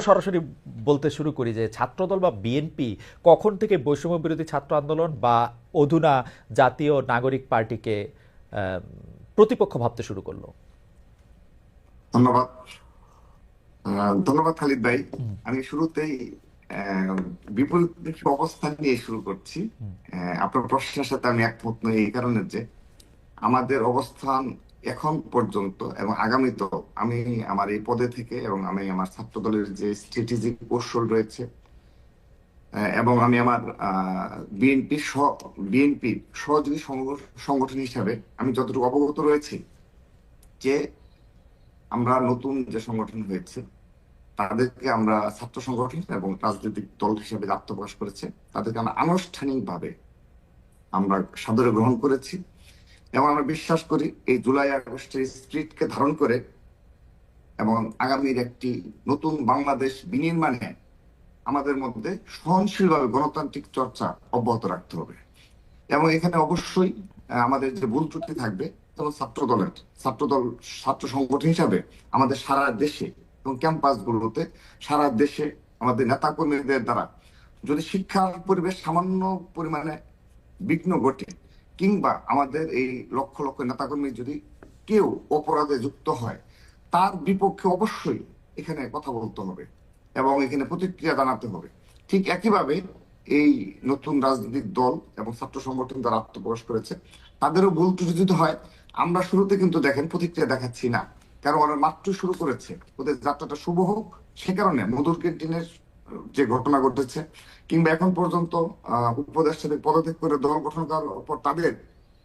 সরাসরি বলতে শুরু করি যে ছাত্রদল বা বিএনপি কখন থেকে বৈষম্য বিরোধী ছাত্র আন্দোলন বা অধুনা জাতীয় নাগরিক পার্টিকে প্রতিপক্ষ ভাবতে শুরু করল? ধন্যবাদ। ধন্যবাদ খালিদ ভাই। আমি শুরুতেই বিপরীতমুখী অবস্থান নিয়ে শুরু করছি। আপনার প্রশ্নের সাথে আমি একমত নই এই কারণে যে আমাদের অবস্থান এখন পর্যন্ত এবং আগামীতেও আমি আমার এই পদে থেকে এবং আমি আমার ছাত্র দলের যে স্ট্র্যাটেজিক কৌশল রয়েছে এবং আমি আমার বিএনপি বিএনপি সহযোগী সংগ- সংগঠন হিসাবে আমি যতটুকু অবগত রয়েছি যে আমরা নতুন যে সংগঠন হয়েছে, তাদেরকে আমরা ছাত্র সংগঠন এবং রাজনৈতিক দল হিসেবে আত্মপ্রকাশ করেছে, তাদেরকে আমরা আনুষ্ঠানিকভাবে আমরা সাদরে গ্রহণ করেছি। এবং আমরা বিশ্বাস করি এই জুলাই আগস্টের স্পিরিটকে ধারণ করে এবং আগামীর একটি নতুন বাংলাদেশ বিনির্মাণে আমাদের মধ্যে সহনশীলভাবে গণতান্ত্রিক চর্চা অব্যাহত রাখতে হবে। এবং এখানে অবশ্যই আমাদের যে ভুল ত্রুটি থাকবে, যেমন ছাত্র দলের ছাত্র দল ছাত্র সংগঠন হিসাবে আমাদের সারা দেশে এবং ক্যাম্পাস গুলোতে সারা দেশে আমাদের নেতা কর্মীদের দ্বারা যদি শিক্ষার পরিবেশ সামান্য পরিমাণে বিঘ্ন ঘটে কিংবা আমাদের এই লক্ষ লক্ষ নেতাকর্মী যদি কেউ অপরাধে যুক্ত হয়, তার বিপক্ষে অবশ্যই এখানে কথা বলতে হবে এবং এখানে প্রতিক্রিয়া জানাতে হবে। ঠিক একইভাবে এই নতুন রাজনৈতিক দল এবং ছাত্র সংগঠন যারা আত্মপ্রকাশ করেছে, তাদেরও ভুল ত্রুটি যদি হয়, আমরা শুরুতে কিন্তু দেখেন প্রতিক্রিয়া দেখাচ্ছি না। কারণ ওরা মাত্র শুরু করেছে। ওদের যাত্রাটা শুভ হোক, সে কারণে মধুর ক্যান্টিনের যে ঘটনা ঘটেছে, কিংবা এখন পর্যন্ত উপদেষ্টাদের পদত্যাগ করে দল গঠন করার পর তাদের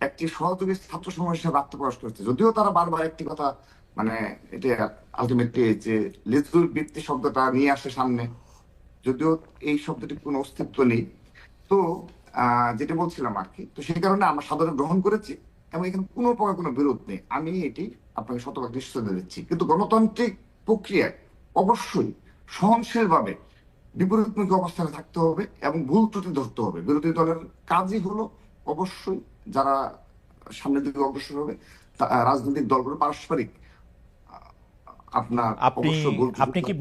একটি সহযোগী ছাত্র সমাজ হিসেবে আত্মপ্রকাশ করেছে। যদিও তারা বারবার একটি কথা মানে এটা আলটিমেটলি যে লেজুর বৃত্তি শব্দটা নিয়ে আসে সামনে, যদিও এই শব্দটির কোনো অস্তিত্ব নেই। তো যেটা বলছিলাম আর কি, তো সেই কারণে আমরা সাধারণ গ্রহণ করেছি এবং এখানে কোনো প্রকার কোনো বিরোধ নেই। আমি এটি আপনাকে শতভাগ নিশ্চয়তা দিচ্ছি। কিন্তু গণতান্ত্রিক প্রক্রিয়ায় অবশ্যই সহনশীলভাবে বিপরীতমুখী অবস্থানে থাকতে হবে এবং ভুল ত্রুটি ধরতে হবে। বিরোধী দলের কাজই হলো অবশ্যই যারা সামনের দিকে অগ্রসর হবে রাজনৈতিক দলগুলো পারস্পরিক আপনার আপনি আপনি কি